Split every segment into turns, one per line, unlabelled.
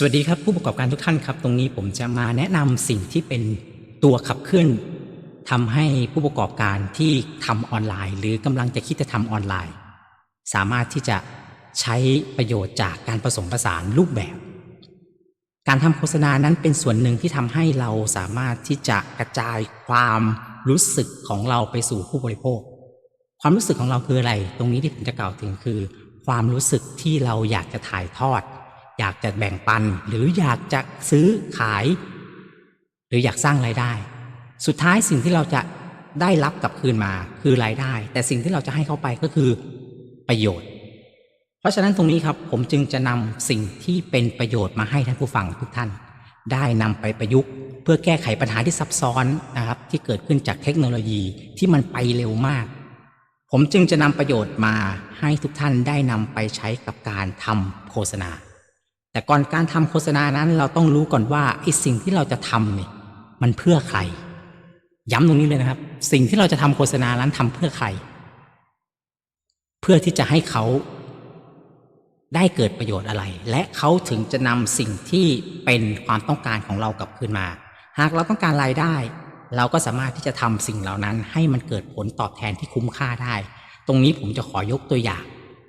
สวัสดีครับผู้ประกอบการทุกท่านครับ ตรงนี้ผมจะมาแนะนำสิ่งที่เป็นตัวขับเคลื่อนทำให้ผู้ประกอบการที่ทำออนไลน์ หรือกำลังจะคิดจะทำออนไลน์ สามารถที่จะใช้ประโยชน์จากการผสมผสานรูปแบบ การทำโฆษณานั้นเป็นส่วนหนึ่งที่ทำให้เราสามารถที่จะกระจายความรู้สึกของเราไปสู่ผู้บริโภค ความรู้สึกของเราคืออะไร ตรงนี้ที่ผมจะกล่าวถึงคือ ความรู้สึกที่เราอยากจะถ่ายทอด อยากจะแบ่งปันหรืออยากจะซื้อขาย หรืออยากสร้างรายได้ สุดท้ายสิ่งที่เราจะได้รับกลับคืนมาคือรายได้ แต่สิ่งที่เราจะให้เขาไปก็คือประโยชน์ เพราะฉะนั้นตรงนี้ครับผมจึงจะนำสิ่งที่เป็นประโยชน์มาให้ท่านผู้ฟังทุกท่าน ได้นำไปประยุกต์ เพื่อแก้ไขปัญหาที่ซับซ้อนนะครับที่เกิดขึ้นจากเทคโนโลยีที่มันไปเร็วมาก ผมจึงจะนำประโยชน์มาให้ทุกท่านได้นำไปใช้กับการทำโฆษณา แต่ก่อนการทำโฆษณานั้นเราต้องรู้ก่อนว่าไอ้สิ่งที่เราจะทำเนี่ยมันเพื่อใคร ย้ำตรงนี้เลยนะครับ สิ่งที่เราจะทำโฆษณานั้นทำเพื่อใคร เพื่อที่จะให้เขาได้เกิดประโยชน์อะไร และเขาถึงจะนำสิ่งที่เป็นความต้องการของเรากลับคืนมา หากเราต้องการรายได้ เราก็สามารถที่จะทำสิ่งเหล่านั้น ให้มันเกิดผลตอบแทนที่คุ้มค่าได้ ตรงนี้ผมจะขอยกตัวอย่าง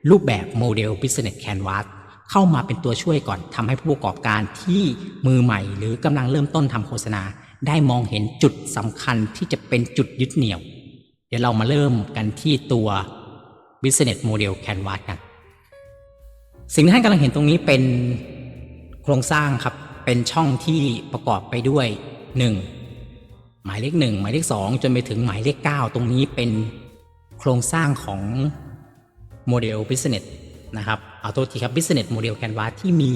รูปแบบโมเดล Business Canvas เข้ามาเป็นตัวช่วยก่อนทำให้ผู้ประกอบการที่มือใหม่ หรือกำลังเริ่มต้นทำโฆษณา ได้มองเห็นจุดสำคัญที่จะเป็นจุดยึดเหนี่ยว เดี๋ยวเรามาเริ่มกันที่ตัว Business Model Canvas กัน สิ่งที่ท่านกำลังเห็นตรงนี้เป็นโครงสร้างครับ เป็นช่องที่ประกอบไปด้วย 1. หมายเลข 1 หมายเลข 2 จนไปถึงหมายเลข 9 ตรงนี้เป็นโครงสร้างของโมเดล Business นะครับ เอาตัวทีครับ Business Model Canvas ที่มี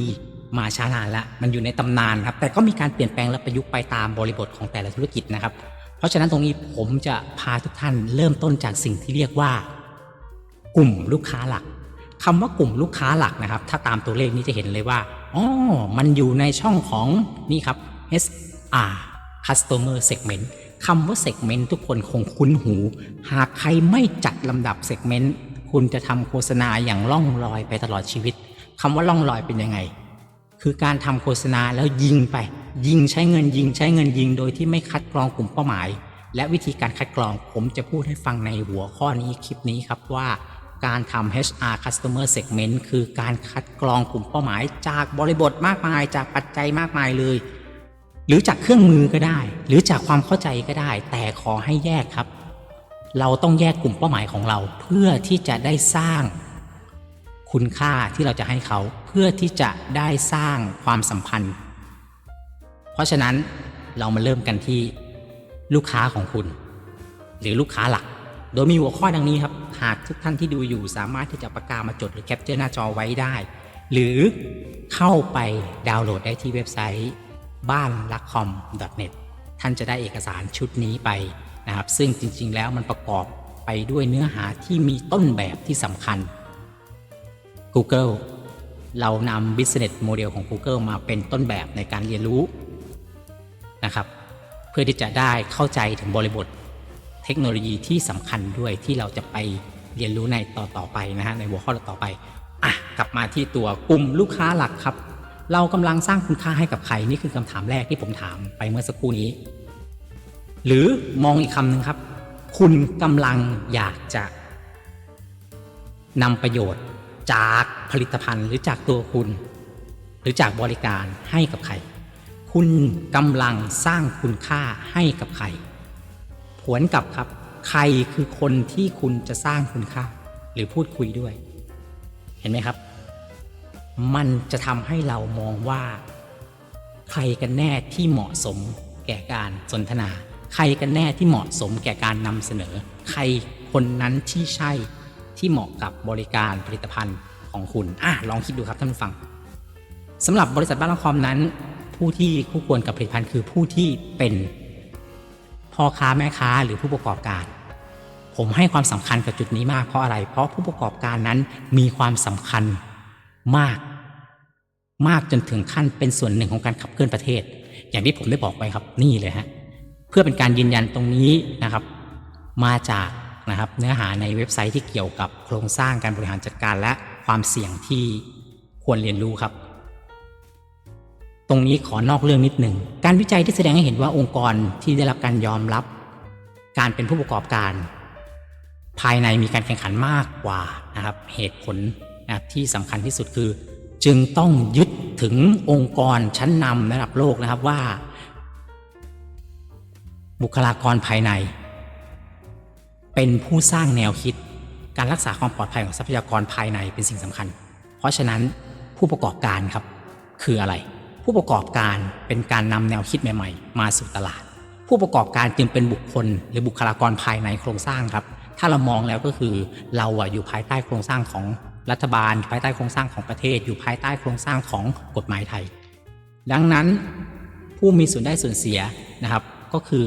มาช้านานล้วมันอยู่ในตำนานครับ แต่ก็มีการเปลี่ยนแปลงและประยุกต์ไปตามบริบทของแต่ละธุรกิจนะครับ เพราะฉะนั้นตรงนี้ผมจะพาทุกท่านเริ่มต้นจากสิ่งที่เรียกว่า กลุ่มลูกค้าหลักคำว่ากลุ่มลูกค้าหลักนะครับ ถ้าตามตัวเลขนี้จะเห็นเลยว่าอ๋อมันอยู่ในช่องของนี่ครับ SR Customer Segment คำว่า Segment ทุกคนคงคุ้นหู หากใครไม่จัดลำดับ Segment คุณจะทำโฆษณาอย่างล่องลอยไปตลอดชีวิตคำว่าล่องลอยเป็นยังไง คือการทำโฆษณาแล้วยิงไป ยิงใช้เงินยิงใช้เงินยิงโดยที่ไม่คัดกรองกลุ่มเป้าหมาย และวิธีการคัดกรองผมจะพูดให้ฟังในหัวข้อนี้คลิปนี้ครับว่าการทำ HR Customer Segment คือการคัดกรองกลุ่มเป้าหมาย จากบริบทมากมายจากปัจจัยมากมายเลย หรือจากเครื่องมือก็ได้ หรือจากความเข้าใจก็ได้ แต่ขอให้แยกครับ เราต้องแยกกลุ่มเป้าหมายของเรา เพื่อที่จะได้สร้างคุณค่าที่เราจะให้เขาเพื่อที่จะได้สร้างความสัมพันธ์ เพราะฉะนั้นเรามาเริ่มกันที่ลูกค้าของคุณ หรือลูกค้าหลัก โดยมีหัวข้อดังนี้ครับ หากทุกท่านที่ดูอยู่สามารถที่จะประกามาจดหรือแคปเจอร์หน้าจอไว้ได้ หรือเข้าไปดาวน์โหลดได้ที่เว็บไซต์ บ้านลักคอม .net ท่านจะได้เอกสารชุดนี้ไป นะครับ ซึ่งจริงๆแล้วมันประกอบไปด้วยเนื้อหาที่มีต้นแบบที่สำคัญ Google เรานำ Business Model ของ Google มาเป็นต้นแบบในการเรียนรู้นะครับ เพื่อที่จะได้เข้าใจถึงบริบทเทคโนโลยีที่สำคัญด้วยที่เราจะไปเรียนรู้ในต่อต่อไปนะฮะในหัวข้อต่อไปอะกลับมาที่ตัวกลุ่มลูกค้าหลักครับ เรากำลังสร้างคุณค่าให้กับใครนี่คือคำถามแรกที่ผมถามไปเมื่อสักครู่นี้ หรือมองอีกคำหนึ่งครับ คุณกำลังอยากจะนำประโยชน์จากผลิตภัณฑ์หรือจากตัวคุณ หรือจากบริการให้กับใคร คุณกำลังสร้างคุณค่าให้กับใคร ผวนกลับครับ ใครคือคนที่คุณจะสร้างคุณค่า หรือพูดคุยด้วย เห็นไหมครับ มันจะทำให้เรามองว่า ใครกันแน่ที่เหมาะสมแก่การสนทนา ใครกันแน่ที่เหมาะสมแก่การนำเสนอ ใครคนนั้นที่ใช่ที่เหมาะกับบริการผลิตภัณฑ์ของคุณอะลองคิดดูครับท่านผู้ฟังสำหรับบริษัทบ้านละคอมนั้น ผู้ที่คู่ควรกับผลิตภัณฑ์คือผู้ที่เป็นพ่อค้าแม่ค้าหรือผู้ประกอบการ ผมให้ความสำคัญกับจุดนี้มากเพราะอะไร เพราะผู้ประกอบการนั้นมีความสำคัญมาก มากจนถึงขั้นเป็นส่วนหนึ่งของการขับเคลื่อนประเทศ อย่างที่ผมได้บอกไปครับนี่เลยฮะ พื่อเป็นการยืนยันตรงนี้นะครับ มาจากนะครับเนื้อหาในเว็บไซต์ที่เกี่ยวกับโครงสร้างการบริหารจัดการและความเสี่ยงที่ควรเรียนรู้ครับ ตรงนี้ขอนอกเรื่องนิดหนึ่ง การวิจัยที่แสดงให้เห็นว่าองค์กรที่ได้รับการยอมรับ การเป็นผู้ประกอบการ ภายในมีการแข่งขันมากกว่านะครับ เหตุผลนะที่สำคัญที่สุดคือ จึงต้องยึดถึงองค์กรชั้นนำระดับโลกนะครับว่า บุคลากรภายใน เป็นผู้สร้างแนวคิด การรักษาความปลอดภัยของทรัพยากรภายในเป็นสิ่งสำคัญ เพราะฉะนั้นผู้ประกอบการครับ คืออะไร ผู้ประกอบการเป็นการนำแนวคิดใหม่ ๆ มาสู่ตลาด ผู้ประกอบการจึงเป็นบุคคล หรือบุคลากรภายในโครงสร้างครับ ถ้าเรามองแล้วก็คือเราอะอยู่ภายใต้โครงสร้างของรัฐบาลอยู่ภายใต้โครงสร้างของประเทศ อยู่ภายใต้โครงสร้างของกฎหมายไทย ดังนั้นผู้มีส่วนได้ส่วนเสียนะครับ ก็คือ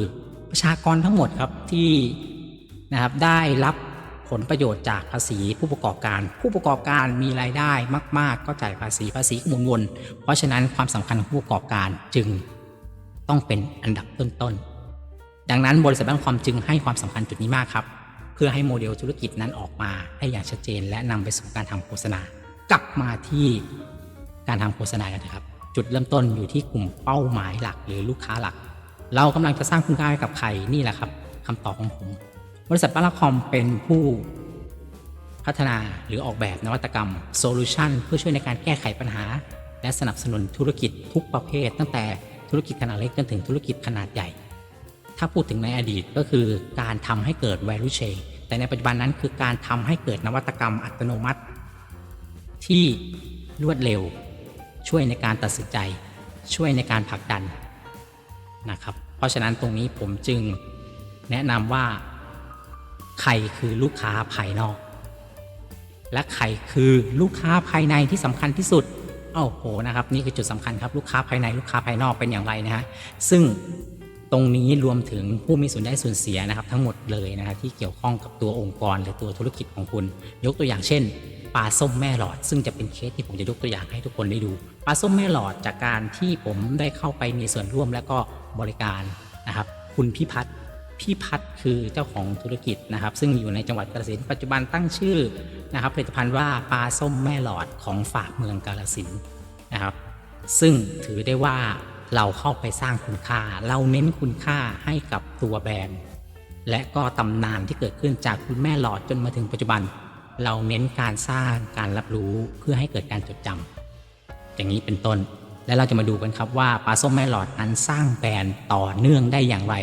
ประชากรทั้งหมดครับที่นะครับได้รับผลประโยชน์จากภาษีผู้ประกอบการ ผู้ประกอบการมีรายได้มาก ๆ ก็จ่ายภาษีภาษีหมุนวน เพราะฉะนั้นความสำคัญของผู้ประกอบการจึงต้องเป็นอันดับต้นๆ ดังนั้นบริษัทบ้านความจึงให้ความสำคัญจุดนี้มากครับ เพื่อให้โมเดลธุรกิจนั้นออกมาได้อย่างชัดเจน และนำไปสู่การทำโฆษณา กลับมาที่การทำโฆษณากันนะครับ จุดเริ่มต้นอยู่ที่กลุ่มเป้าหมายหลักหรือลูกค้าหลัก เรากำลังจะสร้างคุณค่าให้กับใครนี่แหละครับคำตอบของผม บริษัทปาราคอมเป็นผู้พัฒนาหรือออกแบบนวัตกรรมโซลูชันเพื่อช่วยในการแก้ไขปัญหา และสนับสนุนธุรกิจทุกประเภท ตั้งแต่ธุรกิจขนาดเล็กจนถึงธุรกิจขนาดใหญ่ ถ้าพูดถึงในอดีตก็คือการทำให้เกิด value chain แต่ในปัจจุบันนั้นคือการทำให้เกิดนวัตกรรมอัตโนมัติ ที่รวดเร็ว ช่วยในการตัดสินใจ ช่วยในการผลักดัน นะครับ เพราะฉะนั้นตรงนี้ผมจึงแนะนำว่าใครคือลูกค้าภายนอก และใครคือลูกค้าภายในที่สำคัญที่สุดโอ้โหนะครับนี่คือจุดสำคัญครับลูกค้าภายในลูกค้าภายนอกเป็นอย่างไรนะฮะซึ่งตรงนี้รวมถึงผู้มีส่วนได้ส่วนเสียนะครับ ทั้งหมดเลยนะครับที่เกี่ยวข้องกับตัวองค์กรหรือตัวธุรกิจของคุณ ยกตัวอย่างเช่นปลาส้มแม่หลอด ซึ่งจะเป็นเคสที่ผมจะยกตัวอย่างให้ทุกคนได้ดูปลาส้มแม่หลอดจากการที่ผมได้เข้าไปมีส่วนร่วม และก็ บริการนะครับ คุณพิพัฒน์พี่พัฒน์คือเจ้าของธุรกิจนะครับ ซึ่งอยู่ในจังหวัดกาฬสินปัจจุบันตั้งชื่อนะครับ ผลิตภัณฑ์ว่าปลาส้มแม่หลอดของฝากเมืองกาฬสินนะครับ ซึ่งถือได้ว่าเราเข้าไปสร้างคุณค่า เราเน้นคุณค่าให้กับตัวแบรนด์ และก็ตำนานที่เกิดขึ้นจากคุณแม่หลอดจนมาถึงปัจจุบัน เราเน้นการสร้างการรับรู้เพื่อให้เกิดการจดจำอย่างนี้เป็นต้น และเราจะมาดูกันครับว่าปลาส้มแม่หลอดนั้นสร้างแบรนด์ต่อเนื่องได้อย่างไร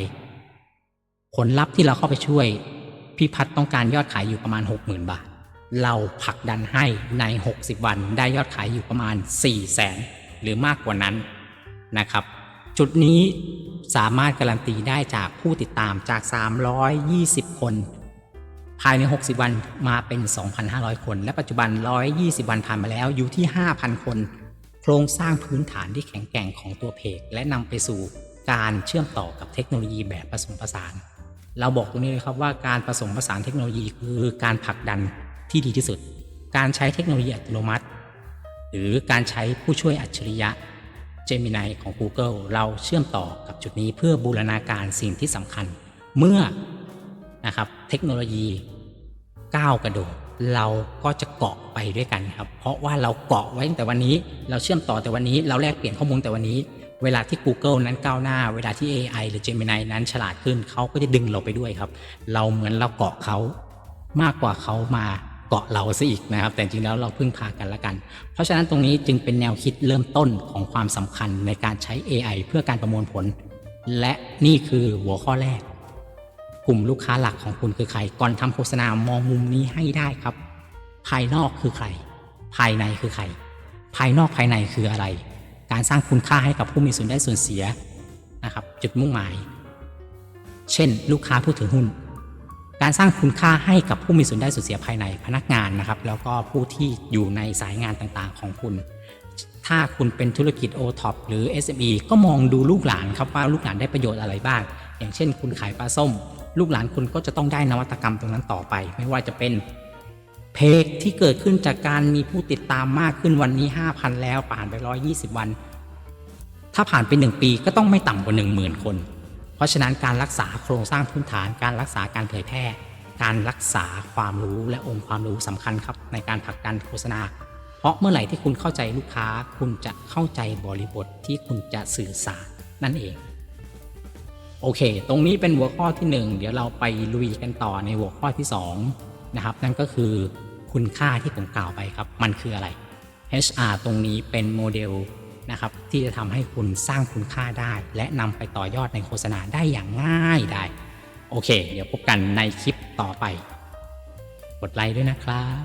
ผลลัพธ์ที่เราเข้าไปช่วย พี่พัฒต้องการยอดขายอยู่ประมาณ 60,000 บาท เราผลักดันให้ใน 60 วันได้ยอดขายอยู่ประมาณ 4 0 0แสนหรือมากกว่านั้นนะครับ จุดนี้สามารถการันตีได้จากผู้ติดตามจาก 320 คน ภายใน 60 วันมาเป็น 2,500 คน และปัจจุบัน 120 วันผ่านมาแล้วอยู่ที่ 5,000 คน โครงสร้างพื้นฐานที่แข็งแกร่งของตัวเพจและนำไปสู่การเชื่อมต่อกับเทคโนโลยีแบบผสมผสาน เราบอกตรงนี้เลยครับว่าการผสมผสานเทคโนโลยีคือการผลักดันที่ดีที่สุด การใช้เทคโนโลยีอัตโนมัติ หรือการใช้ผู้ช่วยอัจฉริยะ Gemini ของ Google เราเชื่อมต่อกับจุดนี้เพื่อบูรณาการสิ่งที่สำคัญ เมื่อนะครับเทคโนโลยีก้าวกระโดด เราก็จะเกาะไปด้วยกันครับ เพราะว่าเราเกาะไว้ตั้งแต่วันนี้ เราเชื่อมต่อแต่วันนี้ เราแลกเปลี่ยนข้อมูลแต่วันนี้ เวลาที่ Google นั้นก้าวหน้า เวลาที่ AI หรือ Gemini นั้นฉลาดขึ้น เขาก็จะดึงเราไปด้วยครับ เราเหมือนเราเกาะเขามากกว่าเขามาเกาะเราซะอีกนะครับ แต่จริงแล้วเราพึ่งพากันละกัน เพราะฉะนั้นตรงนี้จึงเป็นแนวคิดเริ่มต้นของความสำคัญในการใช้ AI เพื่อการประมวลผล และนี่คือหัวข้อแรก กลุ่มลูกค้าหลักของคุณคือใคร ก่อนทำโฆษณามองมุมนี้ให้ได้ครับ ภายนอกคือใคร ภายในคือใคร ภายนอกภายในคืออะไร การสร้างคุณค่าให้กับผู้มีส่วนได้ส่วนเสียนะครับ จุดมุ่งหมาย เช่น ลูกค้าผู้ถือหุ้น การสร้างคุณค่าให้กับผู้มีส่วนได้ส่วนเสียภายในพนักงานนะครับ แล้วก็ผู้ที่อยู่ในสายงานต่างๆ ของคุณถ้าคุณเป็นธุรกิจ o t o p หรือ SME ก็มองดูลูกหลานครับว่าลูกหลานได้ประโยชน์อะไรบ้าง อย่างเช่นคุณขายปลาส้ม ลูกหลานคุณก็จะต้องได้นวัตกรรมตรงนั้นต่อไป ไม่ว่าจะเป็นเพจที่เกิดขึ้นจากการมีผู้ติดตามมากขึ้นวันนี้ 5,000 แล้วผ่านไป 120 วัน ถ้าผ่านไป 1 ปีก็ต้องไม่ต่ำกว่า 10,000 คน เพราะฉะนั้นการรักษาโครงสร้างพื้นฐาน การรักษาการเผยแพร่ การรักษาความรู้และองค์ความรู้สำคัญครับ ในการผลักดันโฆษณา เพราะเมื่อไหร่ที่คุณเข้าใจลูกค้า คุณจะเข้าใจบริบทที่คุณจะสื่อสารนั่นเอง โอเค ตรงนี้เป็นหัวข้อที่หนึ่งเดี๋ยวเราไปลุยกันต่อในหัวข้อที่สองนะครับ นั่นก็คือคุณค่าที่ผมกล่าวไปครับ มันคืออะไร HR ตรงนี้เป็นโมเดลนะครับ ที่จะทำให้คุณสร้างคุณค่าได้ และนำไปต่อยอดในโฆษณาได้อย่างง่ายได้ โอเค เดี๋ยวพบกันในคลิปต่อไป กดไลค์ด้วยนะครับ